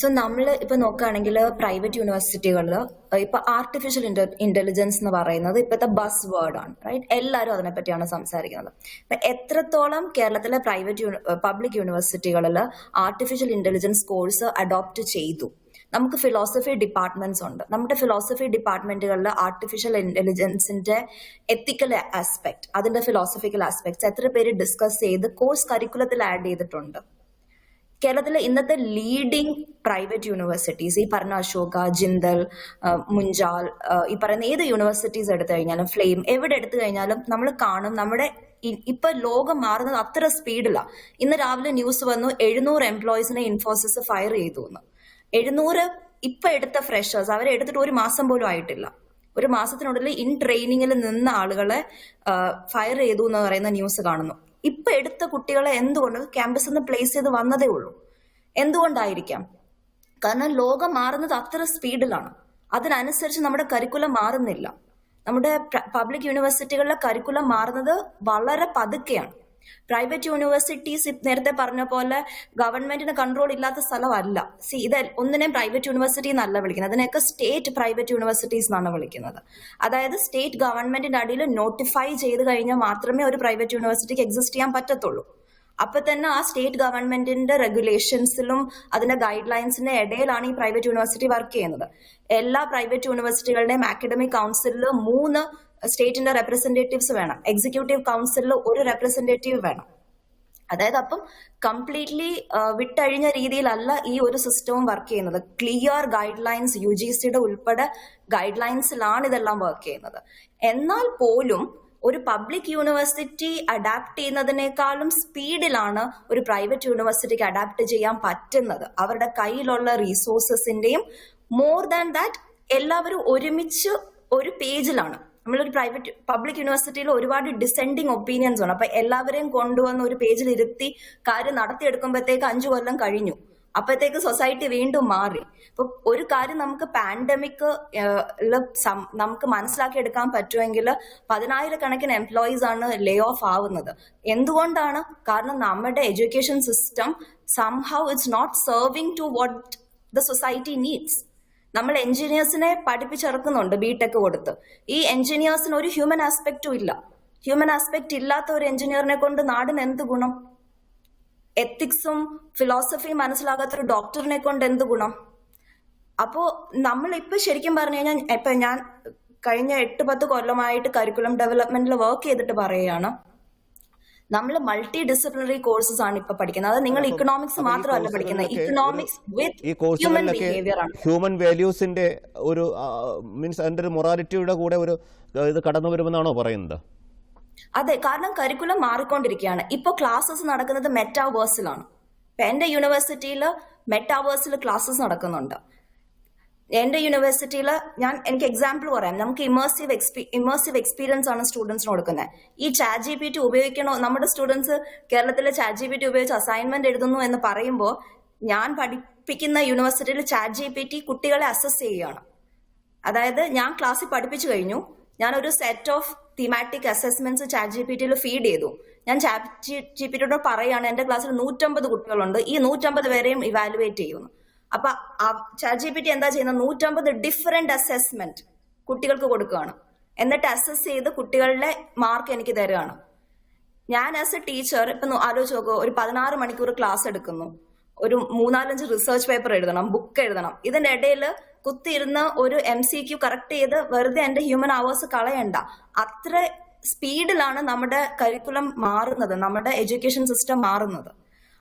So നമ്മൾ ഇപ്പൊ നോക്കുകയാണെങ്കിൽ പ്രൈവറ്റ് യൂണിവേഴ്സിറ്റികളിൽ ഇപ്പൊ ആർട്ടിഫിഷ്യൽ ഇന്റലിജൻസ് എന്ന് പറയുന്നത് ഇപ്പോഴത്തെ ബസ് വേർഡ് ആണ് റൈറ്റ് എല്ലാവരും അതിനെപ്പറ്റിയാണ് സംസാരിക്കുന്നത്. അപ്പൊ എത്രത്തോളം കേരളത്തിലെ പ്രൈവറ്റ് പബ്ലിക് യൂണിവേഴ്സിറ്റികളിൽ ആർട്ടിഫിഷ്യൽ ഇന്റലിജൻസ് കോഴ്സ് അഡോപ്റ്റ് ചെയ്തു? നമുക്ക് ഫിലോസഫി ഡിപ്പാർട്ട്മെന്റ്സ് ഉണ്ട്. നമ്മുടെ ഫിലോസഫി ഡിപ്പാർട്ട്മെന്റുകളിൽ ആർട്ടിഫിഷ്യൽ ഇന്റലിജൻസിന്റെ എത്തിക്കൽ ആസ്പെക്ട് അതിന്റെ ഫിലോസഫിക്കൽ ആസ്പെക്ട്സ് എത്ര പേര് ഡിസ്കസ് ചെയ്ത് കോഴ്സ് കരിക്കുലത്തിൽ ആഡ് ചെയ്തിട്ടുണ്ട്. കേരളത്തിലെ ഇന്നത്തെ ലീഡിംഗ് പ്രൈവറ്റ് യൂണിവേഴ്സിറ്റീസ് ഈ പറഞ്ഞ അശോക ജിന്തൽ മുഞ്ചാൽ ഈ പറയുന്ന ഏത് യൂണിവേഴ്സിറ്റീസ് എടുത്തു കഴിഞ്ഞാലും ഫ്ലെയിം എവിടെ എടുത്തു കഴിഞ്ഞാലും നമ്മൾ കാണും നമ്മുടെ ഇപ്പൊ ലോകം മാറുന്നത് അത്ര സ്പീഡിലാണ് ഇന്ന് രാവിലെ ന്യൂസ് വന്നു എഴുന്നൂറ് എംപ്ലോയീസിനെ ഇൻഫോസിസ് ഫയർ ചെയ്തു എന്ന്. എഴുന്നൂറ് ഇപ്പൊ എടുത്ത ഫ്രഷേഴ്സ് അവരെ എടുത്തിട്ട് ഒരു മാസം പോലും ആയിട്ടില്ല. ഒരു മാസത്തിനുള്ളിൽ ഇൻ ട്രെയിനിങ്ങിൽ നിന്ന ആളുകളെ ഫയർ ചെയ്തു എന്ന് പറയുന്ന ന്യൂസ് കാണുന്നു. ഇപ്പൊ എടുത്ത കുട്ടികളെ എന്തുകൊണ്ട് ക്യാമ്പസിൽ നിന്ന് പ്ലേസ് ചെയ്ത് വന്നതേ ഉള്ളൂ? എന്തുകൊണ്ടായിരിക്കാം? കാരണം ലോകം മാറുന്നത് അത്ര സ്പീഡിലാണ്. അതിനനുസരിച്ച് നമ്മുടെ കരിക്കുലം മാറുന്നില്ല. നമ്മുടെ പബ്ലിക് യൂണിവേഴ്സിറ്റികളിലെ കരിക്കുലം മാറുന്നത് വളരെ പതുക്കെയാണ്. പ്രൈവറ്റ് യൂണിവേഴ്സിറ്റീസ് നേരത്തെ പറഞ്ഞ പോലെ ഗവൺമെന്റിന് കൺട്രോൾ ഇല്ലാത്ത സ്ഥലമല്ല. സി ഇത് ഒന്നിനെയും പ്രൈവറ്റ് യൂണിവേഴ്സിറ്റി എന്നല്ല വിളിക്കുന്നത്. അതിനെയൊക്കെ സ്റ്റേറ്റ് പ്രൈവറ്റ് യൂണിവേഴ്സിറ്റീസ് എന്നാണ് വിളിക്കുന്നത്. അതായത് സ്റ്റേറ്റ് ഗവൺമെന്റിന്റെ അടിയിൽ നോട്ടിഫൈ ചെയ്ത് കഴിഞ്ഞാൽ മാത്രമേ ഒരു പ്രൈവറ്റ് യൂണിവേഴ്സിറ്റിക്ക് എക്സിസ്റ്റ് ചെയ്യാൻ പറ്റത്തുള്ളൂ. അപ്പൊ തന്നെ ആ സ്റ്റേറ്റ് ഗവൺമെന്റിന്റെ റെഗുലേഷൻസിലും അതിന്റെ ഗൈഡ് ലൈൻസിന്റെ ഇടയിലാണ് ഈ പ്രൈവറ്റ് യൂണിവേഴ്സിറ്റി വർക്ക് ചെയ്യുന്നത്. എല്ലാ പ്രൈവറ്റ് യൂണിവേഴ്സിറ്റികളുടെയും അക്കാഡമിക് കൗൺസിലിൽ മൂന്ന് സ്റ്റേറ്റിന്റെ റെപ്രസെന്റേറ്റീവ്സ് വേണം. എക്സിക്യൂട്ടീവ് കൗൺസിലിൽ ഒരു റെപ്രസെന്റേറ്റീവ് വേണം. അതായത് അപ്പം കംപ്ലീറ്റ്ലി വിട്ടഴിഞ്ഞ രീതിയിലല്ല ഈ ഒരു സിസ്റ്റവും വർക്ക് ചെയ്യുന്നത്. Clear guidelines U G സിയുടെ ഉൾപ്പെടെ ഗൈഡ് ലൈൻസിലാണ് ഇതെല്ലാം വർക്ക് ചെയ്യുന്നത്. എന്നാൽ പോലും ഒരു പബ്ലിക് യൂണിവേഴ്സിറ്റി അഡാപ്റ്റ് ചെയ്യുന്നതിനേക്കാളും സ്പീഡിലാണ് ഒരു പ്രൈവറ്റ് യൂണിവേഴ്സിറ്റിക്ക് അഡാപ്റ്റ് ചെയ്യാൻ പറ്റുന്നത്. അവരുടെ കയ്യിലുള്ള റീസോഴ്സസിന്റെയും മോർ ദാൻ ദാറ്റ് എല്ലാവരും ഒരുമിച്ച് ഒരു പേജിലാണ് നമ്മളൊരു പ്രൈവറ്റ് പബ്ലിക് യൂണിവേഴ്സിറ്റിയിൽ ഒരുപാട് ഡിസെൻഡിങ് ഒപ്പീനിയൻസ് ഉണ്ട് അപ്പൊ എല്ലാവരെയും കൊണ്ടുവന്ന് ഒരു പേജിൽ ഇരുത്തി കാര്യം നടത്തിയെടുക്കുമ്പോഴത്തേക്ക് അഞ്ചു കൊല്ലം കഴിഞ്ഞു. അപ്പോഴത്തേക്ക് സൊസൈറ്റി വീണ്ടും മാറി. അപ്പൊ ഒരു കാര്യം നമുക്ക് പാൻഡമിക് നമുക്ക് മനസ്സിലാക്കി എടുക്കാൻ പറ്റുമെങ്കിൽ പതിനായിരക്കണക്കിന് എംപ്ലോയീസ് ആണ് ലേ ഓഫ് ആവുന്നത്. എന്തുകൊണ്ടാണ്? കാരണം നമ്മുടെ education system somehow it's not serving to what the society needs നമ്മൾ എഞ്ചിനീയേഴ്സിനെ പഠിപ്പിച്ചിറക്കുന്നുണ്ട് ബിടെക് കൊടുത്ത്. ഈ എഞ്ചിനീയേഴ്സിന് ഒരു ഹ്യൂമൻ ആസ്പെക്റ്റും ഇല്ല. ഹ്യൂമൻ ആസ്പെക്ട് ഇല്ലാത്ത ഒരു എഞ്ചിനീയറിനെ കൊണ്ട് നാടിന് എന്ത് ഗുണം? എത്തിക്സും ഫിലോസഫിയും മനസ്സിലാകാത്ത ഒരു ഡോക്ടറിനെ കൊണ്ട് എന്ത് ഗുണം? അപ്പോ നമ്മൾ ഇപ്പൊ ശരിക്കും പറഞ്ഞു കഴിഞ്ഞാൽ ഇപ്പൊ ഞാൻ കഴിഞ്ഞ എട്ട് പത്ത് കൊല്ലമായിട്ട് കരിക്കുലം ഡെവലപ്മെന്റിൽ വർക്ക് ചെയ്തിട്ട് പറയുകയാണ്. നമ്മൾ മൾട്ടി ഡിസിപ്ലിനറി കോഴ്സസ് ആണ് ഇപ്പൊ പഠിക്കുന്നത്. അത് നിങ്ങൾ ഇക്കണോമിക്സ് മാത്രമല്ല പഠിക്കുന്നത്. ഇക്കണോമിക്സ് വിത്ത് ഹ്യൂമൻ ബിഹേവിയർ ആണ്. ഹ്യൂമൻ വാല്യൂസിന്റെ ഒരു മീൻസ് അതിന്റെ ഒരു മൊറാലിറ്റിയുടെ കൂടെ ഒരു ഇത് കടന്നു വരുമെന്നാണോ പറയുന്നത്? അതെ കാരണം കരിക്കുലം മാറിക്കൊണ്ടിരിക്കുകയാണ്. ഇപ്പൊ ക്ലാസ്സസ് നടക്കുന്നത് മെറ്റാവേഴ്സിലാണ് ഇപ്പൊ എന്റെ യൂണിവേഴ്സിറ്റിയിൽ മെറ്റാവേഴ്സിൽ ക്ലാസ്സസ് നടക്കുന്നുണ്ട്. എന്റെ യൂണിവേഴ്സിറ്റിയിൽ ഞാൻ എനിക്ക് എക്സാമ്പിൾ പറയാം. നമുക്ക് ഇമേഴ്സീവ് എക്സ്പീ ഇമേഴ്സീവ് എക്സ്പീരിയൻസ് ആണ് സ്റ്റുഡൻസിന് കൊടുക്കുന്നത്. ഈ ചാറ്റ് ജി പി ടി ഉപയോഗിക്കണോ? നമ്മുടെ സ്റ്റുഡൻസ് കേരളത്തിലെ ചാറ്റ് ജി പി ടി ഉപയോഗിച്ച് അസൈൻമെന്റ് എഴുതുന്നു എന്ന് പറയുമ്പോൾ ഞാൻ പഠിപ്പിക്കുന്ന യൂണിവേഴ്സിറ്റിയിൽ ചാറ്റ് ജി പി ടി കുട്ടികളെ അസസ് ചെയ്യുകയാണ്. അതായത് ഞാൻ ക്ലാസ്സിൽ പഠിപ്പിച്ചു കഴിഞ്ഞു. ഞാൻ ഒരു set of thematic assessments chat G P ടിയിൽ ഫീഡ് ചെയ്തു. ഞാൻ ചാറ്റ് ജി പി ടിയോട് പറയുകയാണ് എന്റെ ക്ലാസ്സിൽ നൂറ്റമ്പത് കുട്ടികളുണ്ട്. ഈ നൂറ്റമ്പത് പേരെയും ഇവാലുവേറ്റ് ചെയ്യുന്നു. അപ്പൊ ചാറ്റ് ജി പി ടി എന്താ ചെയ്യുന്നത്? നൂറ്റമ്പത് ഡിഫറെന്റ് അസസ്മെന്റ് കുട്ടികൾക്ക് കൊടുക്കുകയാണ്. എന്നിട്ട് അസസ് ചെയ്ത് കുട്ടികളുടെ മാർക്ക് എനിക്ക് തരുകയാണ്. ഞാൻ ആസ് എ ടീച്ചർ ഇപ്പൊ ആലോചിച്ച് നോക്കുക ഒരു പതിനാറ് മണിക്കൂർ ക്ലാസ് എടുക്കുന്നു. ഒരു മൂന്നാലഞ്ച് റിസർച്ച് പേപ്പർ എഴുതണം ബുക്ക് എഴുതണം. ഇതിന്റെ ഇടയിൽ കുത്തിയിരുന്ന് ഒരു എം സി ക്യു കറക്റ്റ് ചെയ്ത് വെറുതെ എന്റെ ഹ്യൂമൻ അവേഴ്സ് കളയണ്ട. അത്ര സ്പീഡിലാണ് നമ്മുടെ കരിക്കുലം മാറുന്നത് നമ്മുടെ എഡ്യൂക്കേഷൻ സിസ്റ്റം മാറുന്നത്.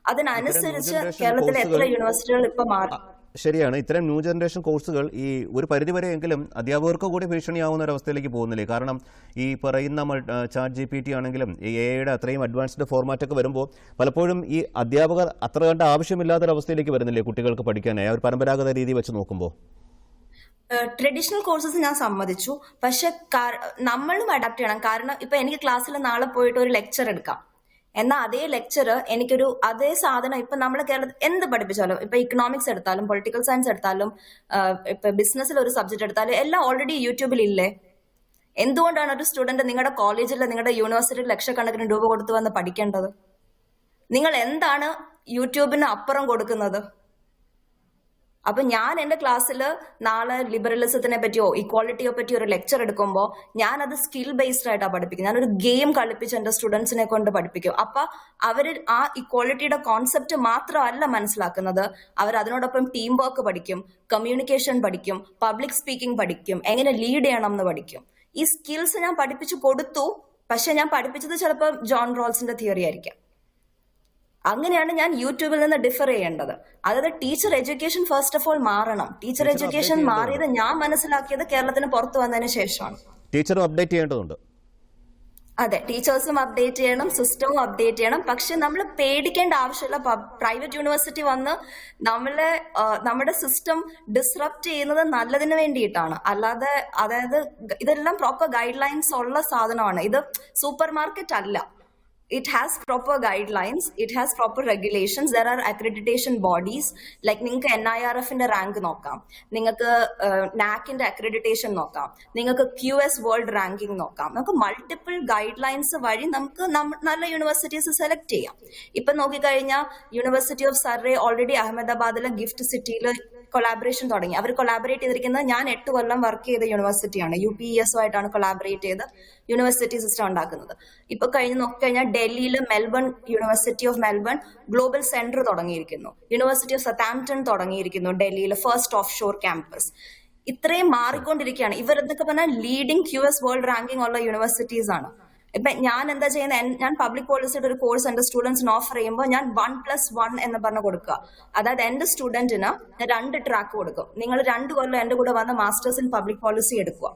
അതിനനുസരിച്ച് കേരളത്തിലെ എത്ര യൂണിവേഴ്സിറ്റികൾ ഇപ്പൊ മാറും? ശരിയാണ്. ഇത്തരം ന്യൂ ജനറേഷൻ കോഴ്സുകൾ ഈ ഒരു പരിധിവരെയെങ്കിലും അധ്യാപകർക്ക് കൂടി ഭീഷണിയാവുന്ന ഒരു അവസ്ഥയിലേക്ക് പോകുന്നില്ലേ? കാരണം ഈ പറയുന്ന ചാറ്റ് ജി പി ടി ആണെങ്കിലും ഈ എയുടെ അത്രയും അഡ്വാൻസ്ഡ് ഫോർമാറ്റൊക്കെ വരുമ്പോൾ പലപ്പോഴും ഈ അധ്യാപകർ അത്ര കണ്ട ആവശ്യമില്ലാത്തൊരു അവസ്ഥയിലേക്ക് വരുന്നില്ലേ കുട്ടികൾക്ക് പഠിക്കാനായി? ആ ഒരു പരമ്പരാഗത രീതി വെച്ച് നോക്കുമ്പോൾ ട്രഡീഷണൽ കോഴ്സസ് ഞാൻ സമ്മതിച്ചു. പക്ഷെ നമ്മളും അഡാപ്റ്റ് ചെയ്യണം. കാരണം ഇപ്പൊ എനിക്ക് ക്ലാസ്സിൽ നാളെ പോയിട്ട് ഒരു ലെക്ചർ എടുക്കാം. എന്നാൽ അതേ ലെക്ചർ എനിക്കൊരു അതേ സാധനം ഇപ്പൊ നമ്മൾ കേരളത്തിൽ എന്ത് പഠിപ്പിച്ചാലും ഇപ്പൊ ഇക്കണോമിക്സ് എടുത്താലും പൊളിറ്റിക്കൽ സയൻസ് എടുത്താലും ഇപ്പൊ ബിസിനസ്സിൽ ഒരു സബ്ജക്ട് എടുത്താലും എല്ലാം ഓൾറെഡി യൂട്യൂബിൽ ഇല്ലേ എന്തുകൊണ്ടാണ് ഒരു സ്റ്റുഡന്റ് നിങ്ങളുടെ കോളേജിൽ നിങ്ങളുടെ യൂണിവേഴ്സിറ്റി ലക്ഷക്കണക്കിന് രൂപ കൊടുത്തു വന്ന് പഠിക്കേണ്ടത്? നിങ്ങൾ എന്താണ് യൂട്യൂബിന് അപ്പുറം കൊടുക്കുന്നത്? അപ്പൊ ഞാൻ എന്റെ ക്ലാസ്സിൽ നാളെ ലിബറലിസത്തിനെ പറ്റിയോ ഇക്വാളിറ്റിയെ പറ്റിയോ ഒരു ലെക്ചർ എടുക്കുമ്പോൾ ഞാൻ അത് സ്കിൽ ബേസ്ഡ് ആയിട്ടാണ് പഠിപ്പിക്കുന്നത് ഞാനൊരു ഗെയിം കളിപ്പിച്ച് എന്റെ സ്റ്റുഡൻസിനെ കൊണ്ട് പഠിപ്പിക്കും. അപ്പൊ അവർ ആ ഇക്വാളിറ്റിയുടെ കോൺസെപ്റ്റ് മാത്രമല്ല മനസ്സിലാക്കുന്നത്. അവർ അതിനോടൊപ്പം ടീം വർക്ക് പഠിക്കും കമ്മ്യൂണിക്കേഷൻ പഠിക്കും പബ്ലിക് സ്പീക്കിംഗ് പഠിക്കും എങ്ങനെ ലീഡ് ചെയ്യണം എന്ന് പഠിക്കും. ഈ സ്കിൽസ് ഞാൻ പഠിപ്പിച്ചു കൊടുത്തു. പക്ഷെ ഞാൻ പഠിപ്പിച്ചത് ചിലപ്പോൾ ജോൺ റോൾസിന്റെ തിയറി ആയിരിക്കാം. അങ്ങനെയാണ് ഞാൻ യൂട്യൂബിൽ നിന്ന് ഡിഫർ ചെയ്യേണ്ടത്. അതായത് teacher education first of all മാറണം. ടീച്ചർ എഡ്യൂക്കേഷൻ മാറിയത് ഞാൻ മനസ്സിലാക്കിയത് കേരളത്തിന് പുറത്തു വന്നതിന് ശേഷമാണ്. ടീച്ചറും അപ്ഡേറ്റ് ചെയ്യേണ്ടതുണ്ട്. അതെ ടീച്ചേഴ്സും അപ്ഡേറ്റ് ചെയ്യണം സിസ്റ്റവും അപ്ഡേറ്റ് ചെയ്യണം. പക്ഷെ നമ്മൾ പേടിക്കേണ്ട ആവശ്യമില്ല. പ്രൈവറ്റ് യൂണിവേഴ്സിറ്റി വന്ന് നമ്മളെ നമ്മുടെ സിസ്റ്റം ഡിസ്റപ്റ്റ് ചെയ്യുന്നത് നല്ലതിന് വേണ്ടിയിട്ടാണ്. അല്ലാതെ അതായത് ഇതെല്ലാം പ്രോപ്പർ ഗൈഡ് ലൈൻസ് ഉള്ള സാധനമാണ്. ഇത് സൂപ്പർ മാർക്കറ്റ് അല്ല. It has proper guidelines. It has proper regulations. There are accreditation bodies. Like നിങ്ങൾക്ക് എൻ ഐ ആർ എഫിന്റെ റാങ്ക് നോക്കാം. നിങ്ങൾക്ക് നാക്കിന്റെ അക്രഡിറ്റേഷൻ നോക്കാം. നിങ്ങൾക്ക് ക്യു എസ് വേൾഡ് റാങ്കിങ് നോക്കാം. നമുക്ക് മൾട്ടിപ്പിൾ ഗൈഡ് ലൈൻസ് വഴി നമുക്ക് നല്ല യൂണിവേഴ്സിറ്റീസ് സെലക്ട് ചെയ്യാം. ഇപ്പൊ നോക്കിക്കഴിഞ്ഞാൽ യൂണിവേഴ്സിറ്റി ഓഫ് സർവേ ഓൾറെഡി അഹമ്മദാബാദിലെ ഗിഫ്റ്റ് സിറ്റിയിൽ കൊളാബറേഷൻ തുടങ്ങി. അവർ കൊളാബറേറ്റ് ചെയ്തിരിക്കുന്നത് ഞാൻ എട്ട് കൊല്ലം വർക്ക് ചെയ്ത യൂണിവേഴ്സിറ്റിയാണ് യു പി എസ് ആയിട്ടാണ് കൊളാബറേറ്റ് ചെയ്ത് യൂണിവേഴ്സിറ്റി സിസ്റ്റം ഉണ്ടാക്കുന്നത്. ഇപ്പൊ കഴിഞ്ഞ് നോക്കിക്കഴിഞ്ഞാൽ ഡൽഹിയിൽ Melbourne university of Melbourne global centre തുടങ്ങിയിരിക്കുന്നു. യൂണിവേഴ്സിറ്റി ഓഫ് സതാംപ്ടൺ തുടങ്ങിയിരിക്കുന്നു ഡൽഹിയിൽ ഫസ്റ്റ് ഓഫ് ഷോർ ക്യാമ്പസ് ഇത്രയും മാറിക്കൊണ്ടിരിക്കുകയാണ്. ഇവർ എന്തൊക്കെ പറഞ്ഞാൽ leading Q S world ranking ഉള്ള യൂണിവേഴ്സിറ്റീസ് ആണ്. ഇപ്പൊ ഞാൻ എന്താ ചെയ്യുന്നത് ഞാൻ പബ്ലിക് പോളിസിയുടെ ഒരു കോഴ്സ് എന്റെ സ്റ്റുഡൻസിന് ഓഫർ ചെയ്യുമ്പോൾ ഞാൻ വൺ പ്ലസ് വൺ എന്ന് പറഞ്ഞ് കൊടുക്കുക. അതായത് എന്റെ സ്റ്റുഡന്റിന് രണ്ട് ട്രാക്ക് കൊടുക്കും. നിങ്ങൾ രണ്ട് കൊല്ലം എന്റെ കൂടെ വന്ന് മാസ്റ്റേഴ്സ് ഇൻ പബ്ലിക് പോളിസി എടുക്കുക.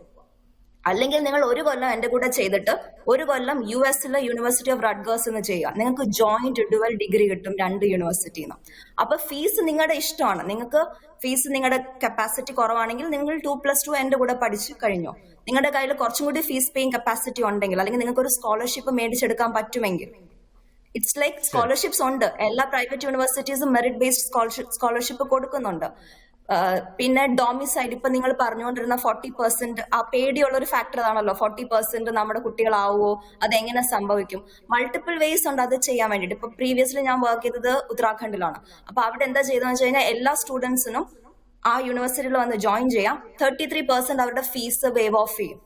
അല്ലെങ്കിൽ നിങ്ങൾ ഒരു കൊല്ലം എന്റെ കൂടെ ചെയ്തിട്ട് ഒരു കൊല്ലം യു എസിലെ യൂണിവേഴ്സിറ്റി ഓഫ് റഡ്ഗേഴ്സ് എന്ന് ചെയ്യുക. നിങ്ങൾക്ക് ജോയിന്റ് ഡുവൽ ഡിഗ്രി കിട്ടും രണ്ട് യൂണിവേഴ്സിറ്റിയിൽ നിന്ന് അപ്പൊ ഫീസ് നിങ്ങളുടെ ഇഷ്ടമാണ്. നിങ്ങൾക്ക് ഫീസ് നിങ്ങളുടെ കപ്പാസിറ്റി കുറവാണെങ്കിൽ നിങ്ങൾ ടു പ്ലസ് ടു എന്റെ കൂടെ പഠിച്ചു കഴിഞ്ഞു. നിങ്ങളുടെ കയ്യിൽ കുറച്ചും കൂടി ഫീസ് പേയിങ് കപ്പാസിറ്റി ഉണ്ടെങ്കിൽ അല്ലെങ്കിൽ നിങ്ങൾക്ക് ഒരു സ്കോളർഷിപ്പ് മേടിച്ചെടുക്കാൻ പറ്റുമെങ്കിൽ. ഇറ്റ്സ് ലൈക്ക് സ്കോളർഷിപ്സ് ഉണ്ട്. എല്ലാ പ്രൈവറ്റ് യൂണിവേഴ്സിറ്റീസും മെറിറ്റ് ബേസ്ഡ് സ്കോളർഷിപ്പ് കൊടുക്കുന്നുണ്ട്. പിന്നെ ഡോമിസൈൽ ഇപ്പൊ നിങ്ങൾ പറഞ്ഞുകൊണ്ടിരുന്ന ഫോർട്ടി പെർസെന്റ് ആ പേടിയുള്ള ഒരു ഫാക്ടർ ആണല്ലോ ഫോർട്ടി പെർസെന്റ് നമ്മുടെ കുട്ടികളാവോ അതെങ്ങനെ സംഭവിക്കും? മൾട്ടിപ്പിൾ വേസ് ഉണ്ട് അത് ചെയ്യാൻ വേണ്ടിയിട്ട്. ഇപ്പൊ പ്രീവിയസ്ലി ഞാൻ വർക്ക് ചെയ്തത് ഉത്തരാഖണ്ഡിലാണ്. അപ്പൊ അവിടെ എന്താ ചെയ്തതെന്ന് വെച്ച് കഴിഞ്ഞാൽ എല്ലാ സ്റ്റുഡൻസിനും ആ യൂണിവേഴ്സിറ്റിയിൽ വന്ന് ജോയിൻ ചെയ്യാം. തേർട്ടി ത്രീ പെർസെന്റ് അവരുടെ ഫീസ് വേവ് ഓഫ് ചെയ്യും.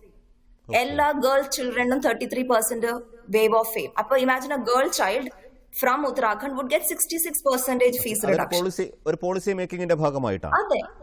എല്ലാ girl ചിൽഡ്രനും thirty three percent waive off ചെയ്യും. അപ്പൊ imagine a girl child from Uttarakhand would get sixty six percentage fees അതൊരു റിഡക്ഷൻ പോളിസി ഒരു പോളിസി മേക്കിംഗിന്റെ ഭാഗമായിട്ടാണ്. അതെ.